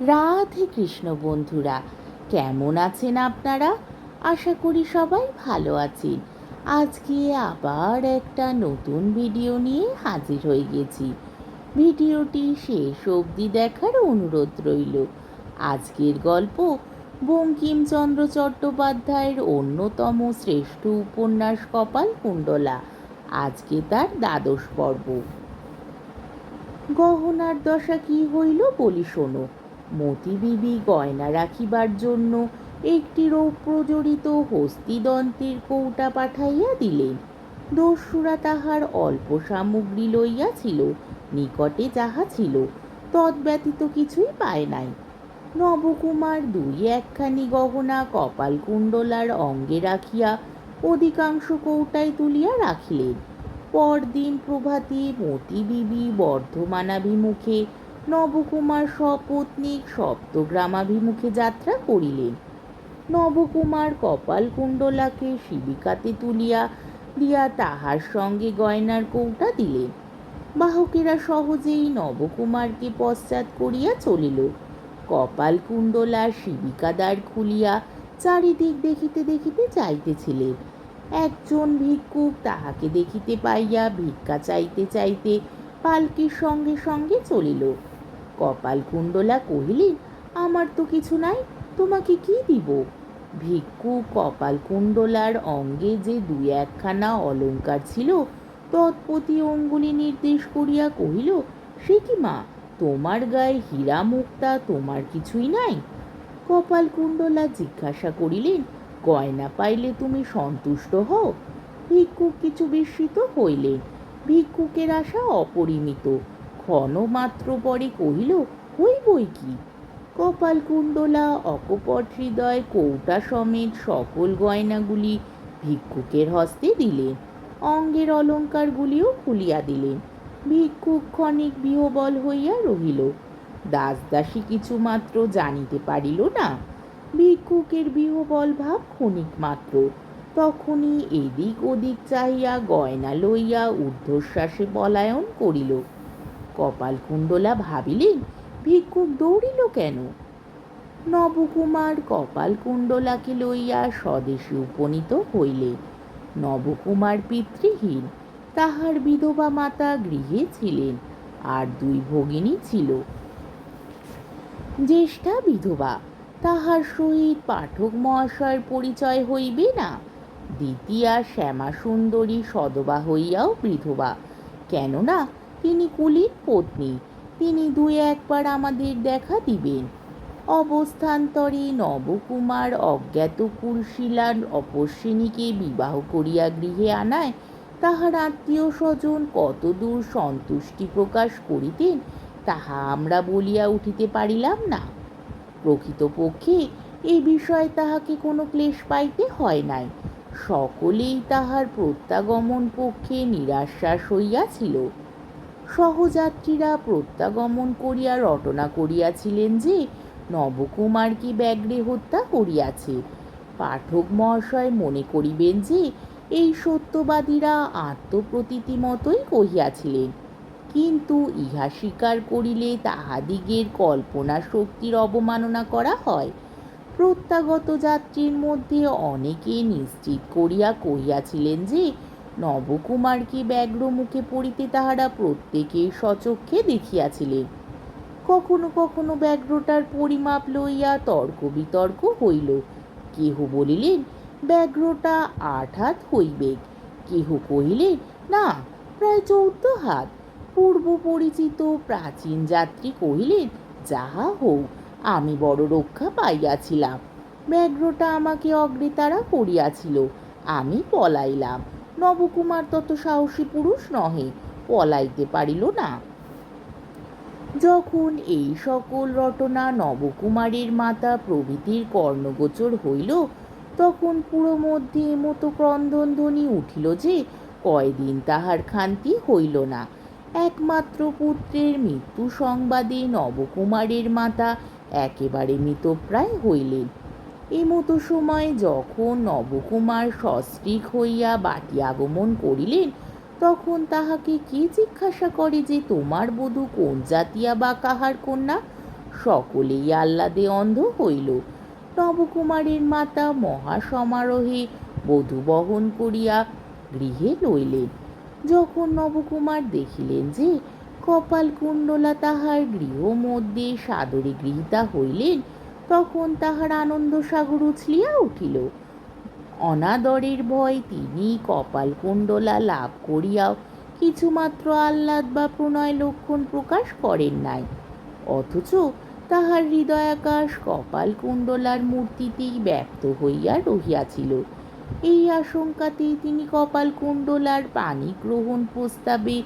রাধে কৃষ্ণ বন্ধুরা, কেমন আছেন আপনারা? আশা করি সবাই ভালো আছেন। আজকে আবার একটা নতুন ভিডিও নিয়ে হাজির হয়ে গেছি। ভিডিওটি শেষ অবধি দেখার অনুরোধ রইল। আজকের গল্প বঙ্কিমচন্দ্র চট্টোপাধ্যায়ের অন্যতম শ্রেষ্ঠ উপন্যাস কপাল কুণ্ডলা। আজকে তার দ্বাদশ পর্ব। গহনার দশা কি হইল বলি শোনো। মতি বিবি গয়না রাখিবার জন্য একটি রৌপ্রজড়িত হস্তিদন্তের কৌটা পাঠাইয়া দিলেন। দস্যুরা তাহার অল্প সামগ্রী লইয়াছিল, নিকটে যাহা ছিল, তদ্ব্যতীত কিছুই পায় নাই। নবকুমার দুই একখানি গহনা কপালকুণ্ডলার অঙ্গে রাখিয়া অধিকাংশ কৌটায় তুলিয়া রাখিলেন। পরদিন প্রভাতে মতি বিবি বর্ধমানাভিমুখে নবকুমার সপত্নীক সপ্তগ্রামাভিমুখে যাত্রা করিলেন। নবকুমার কপালকুণ্ডলাকে শিবিকাতে তুলিয়া, দিয়া তাহার সঙ্গে গয়নার কৌটা দিলেন। বাহকেরা সহজেই নবকুমারকে পশ্চাৎ করিয়া চলিল। কপালকুণ্ডলা শিবিকাদ্বার খুলিয়া চারিদিক দেখিতে দেখিতে চাইতেছিলেন। একজন ভিক্ষুক তাহাকে দেখিতে পাইয়া ভিক্ষা চাইতে চাইতে পালকির সঙ্গে সঙ্গে চলিল। কপালকুণ্ডলা কহিলেন, আমার তো কিছু নাই, তোমাকে কি দিব? ভিক্ষু কপালকুণ্ডলার অঙ্গে যে দুই একখানা অলঙ্কার ছিল, তৎপতি অঙ্গুলি নির্দেশ করিয়া কহিল, সে কি মা, তোমার গায়ে হীরা মুক্তা তোমার কিছুই নাই? কপালকুণ্ডলা জিজ্ঞাসা করিলেন, গয়না পাইলে তুমি সন্তুষ্ট হও? ভিক্ষুক কিছু বিস্মিত হইলেন, ভিক্ষুকের আশা অপরিমিত। ক্ষণ মাত্র পরে কহিল হইবই কি? কপালকুণ্ডলা অকপট হৃদয়, কৌটা সমেত সকল গয়নাগুলি ভিক্ষুকের হস্তে দিলেন। অঙ্গের অলঙ্কারগুলিও খুলিয়া দিলেন। ভিক্ষুক ক্ষণিক বিহবল হইয়া রহিল। দাস দাসী কিছু মাত্র জানিতে পারিল না। ভিক্ষুকের বিহবল ভাব ক্ষণিক মাত্র। তখনই এদিক ওদিক চাহিয়া গয়না লইয়া ঊর্ধ্বশ্বাসে পলায়ন করিল। কপালকুণ্ডলা ভাবিলেন ভিক্ষুক দৌড়িল কেন? নবকুমার কপালকুণ্ডলাকে লইয়া স্বদেশে উপনীত হইলে। নবকুমার পিতৃহীন, তাহার বিধবা মাতা গৃহে ছিলেন, আর দুই ভগিনী ছিল। জ্যেষ্ঠা বিধবা, তাহার সহিত পাঠক মহাশয়ের পরিচয় হইবে না? দ্বিতীয়া শ্যামা সুন্দরী সদবা হইয়াও বিধবা, কেননা তিনি কুলির পত্নী। তিনি দুই একবার আমাদের দেখা দিবেন। অবস্থান্তরে নবকুমার অজ্ঞাত কুলশিলার অপস্বিনীকে বিবাহ করিয়া গৃহে আনায় তাহার আত্মীয় স্বজন কতদূর সন্তুষ্টি প্রকাশ করিতেন তাহা আমরা বলিয়া উঠিতে পারিলাম না। প্রকৃতপক্ষে এই বিষয়ে তাহাকে কোনো ক্লেশ পাইতে হয় নাই। সকলেই তাহার প্রত্যাগমন পক্ষে নিরাশ্বাস হইয়াছিল। সহযাত্রীরা প্রত্যাগমন করিয়া রটনা করিয়াছিলেন যে, নবকুমারকে ব্যাঘ্রে হত্যা করিয়াছে। পাঠক মহাশয় মনে করিবেন যে, এই সত্যবাদীরা আত্মপ্রতীতি মতোই কহিয়াছিলেন। কিন্তু ইহা স্বীকার করিলে তাহাদিগের কল্পনা শক্তির অবমাননা করা হয়। প্রত্যাগত যাত্রীর মধ্যে অনেকে নিশ্চিত করিয়া কহিয়াছিলেন যে নবকুমারকে ব্যগ্র মুখে পড়িতে তাহারা প্রত্যেকে সচক্ষে দেখিয়াছিলেন। কখনো কখনো ব্যাঘ্রটার পরিমাপ লইয়া তর্ক বিতর্ক হইল। কেহ বলিলেন ব্যাঘ্রটা আট হাত হইবে। কেহ কহিলেন, না, প্রায় চৌদ্দ হাত। পূর্ব পরিচিত প্রাচীন যাত্রী কহিলেন, যাহা হোক আমি বড় রক্ষা পাইয়াছিলাম। ব্যাঘ্রটা আমাকে অগ্রেতারা করিয়াছিল, আমি পলাইলাম। নবকুমার তত সাহসী পুরুষ নহে, পলাইতে পারিল না। যখন এই সকল রটনা নবকুমারের মাতা প্রভৃতির কর্ণগোচর হইল, তখন পুরো মধ্যে মতো ক্রন্দন ধ্বনি উঠিল যে, কয়দিন তাহার খান্তি হইল না। একমাত্র পুত্রের মৃত্যু সংবাদে নবকুমারের মাতা একেবারে মৃতপ্রায় হইলেন। এমতো সময় যখন নবকুমার সস্ত্রীক হইয়া বাটি আগমন করিলেন, তখন তাহাকে কে জিজ্ঞাসা করে যে তোমার বধূ কোন জাতিয়া বা কাহার কন্যা? সকলেই আহ্লাদে অন্ধ হইল। নবকুমারের মাতা মহাসমারোহে বধূ বহন করিয়া গৃহে লইলেন। যখন নবকুমার দেখিলেন যে কপাল কুণ্ডলা তাহার গৃহ মধ্যে সাদরে গৃহীতা হইলেন তখন তাহার আনন্দ সাগর উছলিয়া উঠিল। অনাদরের ভয় তিনি কপাল কুণ্ডলা লাভ করিয়াও কিছুমাত্র আহ্লাদ বা প্রণয় লক্ষণ প্রকাশ করেন নাই। অথচ তাহার হৃদয়াকাশ কপাল কুণ্ডলার মূর্তিতেই ব্যক্ত হইয়া রহিয়াছিল। এই আশঙ্কাতেই তিনি কপাল কুণ্ডলার পানি গ্রহণ প্রস্তাবে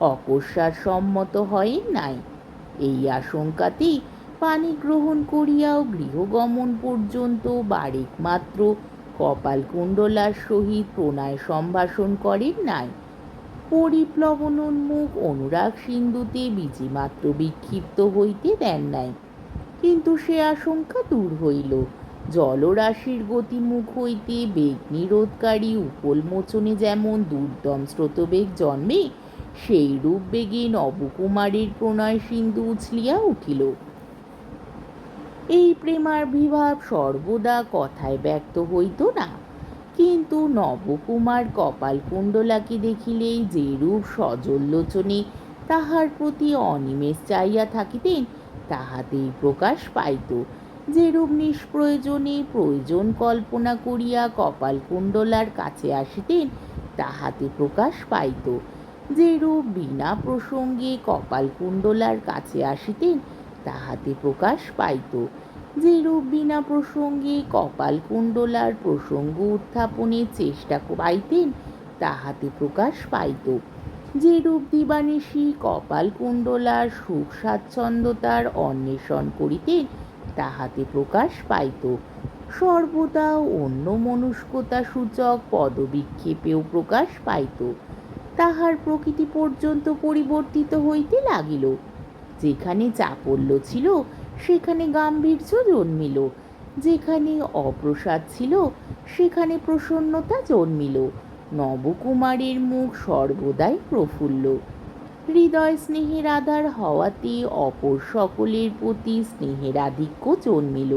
অকস্মাৎ সম্মত হয়েন নাই। এই আশঙ্কাতেই পানি গ্রহণ করিয়াও গৃহগমন পর্যন্ত বারেক মাত্র কপাল কুণ্ডলার সহিত প্রণয় সম্ভাষণ করেন নাই। পরিপ্লবনোন্মুখ অনুরাগ সিন্ধুতে বীজিমাত্র বিক্ষিপ্ত হইতে দেন নাই। কিন্তু সে আশঙ্কা দূর হইল। জলরাশির গতিমুখ হইতে বেগ নিরোধকারী উপলমোচনে যেমন দুর্দম স্রোতবেগ জন্মে, সেই রূপ বেগে নবকুমারের প্রণয় সিন্ধু উছলিয়া উঠিল। এই প্রেমার বিভাব সর্বদা কথায় ব্যক্ত হইত না। কিন্তু নবকুমার কপালকুণ্ডলাকে দেখিলেই যেরূপ সজল্লোচনে তাহার প্রতি অনিমেষ চাইয়া থাকিতেন, তাহাতেই প্রকাশ পাইত। যেরূপ নিষ্প্রয়োজনে প্রয়োজন কল্পনা করিয়া কপালকুণ্ডলার কাছে আসিতেন, তাহাতে প্রকাশ পাইত। যেরূপ বিনা প্রসঙ্গে কপালকুণ্ডলার কাছে আসিতেন তাহাতে প্রকাশ পাইত যেরূপ বিনা প্রসঙ্গে কপালকুণ্ডলার প্রসঙ্গ উত্থাপনের চেষ্টা পাইতেন তাহাতে প্রকাশ পাইত। যেরূপ দিবানিশি কপালকুণ্ডলার সুখ স্বাচ্ছন্দ্যতার অন্বেষণ করিতেন, তাহাতে প্রকাশ পাইত। সর্বদা অন্য মনস্কতা সূচক পদবিক্ষেপেও প্রকাশ পাইত। তাহার প্রকৃতি পর্যন্ত পরিবর্তিত হইতে লাগিল। যেখানে চাপল্য ছিল, সেখানে গাম্ভীর্য জন্মিল। যেখানে অপ্রসাদ ছিল, সেখানে প্রসন্নতা জন্মিল। নবকুমারের মুখ সর্বদাই প্রফুল্ল। হৃদয় স্নেহের আধার হওয়াতে অপর সকলের প্রতি স্নেহের আধিক্য জন্মিল।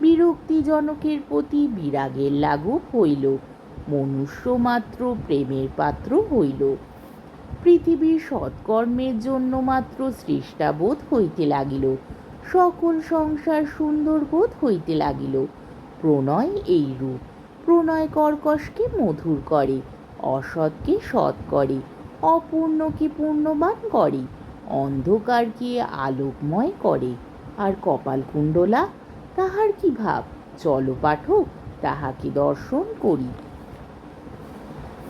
বিরক্তিজনকের প্রতি বিরাগের লাঘব হইল। মনুষ্য মাত্র প্রেমের পাত্র হইল। পৃথিবীর সৎকর্মের জন্য মাত্র সৃষ্টাবোধ হইতে লাগিল। সকল সংসার সুন্দর বোধ হইতে লাগিল। প্রণয় এই রূপ প্রণয় কর্কশকে মধুর করে, অসৎকে সৎ করে, অপূর্ণকে পূর্ণবান করে অন্ধকারকে আলোকময় করে। আর কপালকুণ্ডলা তাহার কি ভাব? চলো পাঠক, তাহাকে দর্শন করি।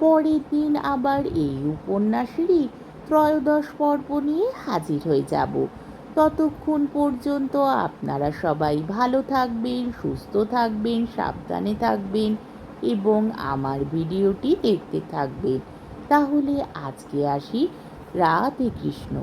পরের দিন আবার এই উপন্যাসেরই ত্রয়োদশ পর্ব নিয়ে হাজির হয়ে যাব। ততক্ষণ পর্যন্ত আপনারা সবাই ভালো থাকবেন, সুস্থ থাকবেন, সাবধানে থাকবেন এবং আমার ভিডিওটি দেখতে থাকবেন। তাহলে আজকে আসি রাধে কৃষ্ণ।